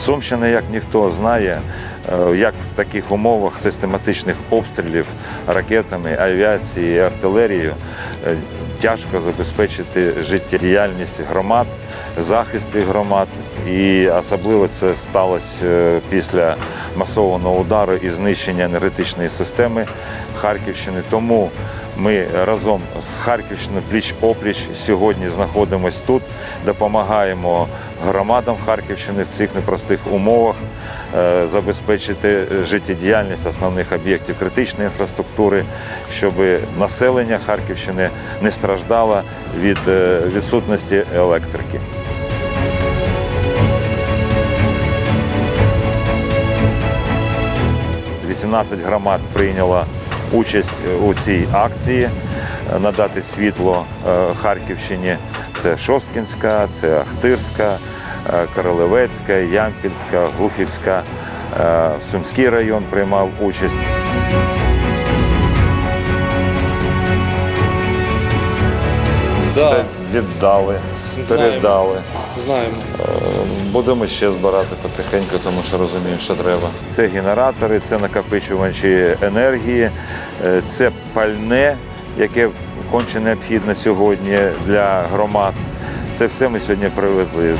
Сумщина, як ніхто знає, е, як в таких умовах систематичних обстрілів ракетами, авіацією, артилерією е, тяжко забезпечити життєдіяльність громад, захист цих громад. І особливо це сталося е, після масованого удару і знищення енергетичної системи Харківщини. Тому ми разом з Харківщиною пліч-опліч сьогодні знаходимося тут, допомагаємо громадам Харківщини в цих непростих умовах е, забезпечити життєдіяльність основних об'єктів критичної інфраструктури, щоб населення Харківщини не страждало від е, відсутності електрики. – 18 громад прийняло участь у цій акції е, надати світло е, Харківщині. Це Шосткінська, це Ахтирська, е, Королевецька, Ямпільська, Глухівська. е, Сумський район приймав участь. Все віддали, Знаємо. передали. Знаємо. Будемо ще збирати потихеньку, тому що розуміємо, що треба. Це генератори, це накопичувачі енергії, е, це пальне, яке конче необхідне сьогодні для громад. Це все ми сьогодні привезли.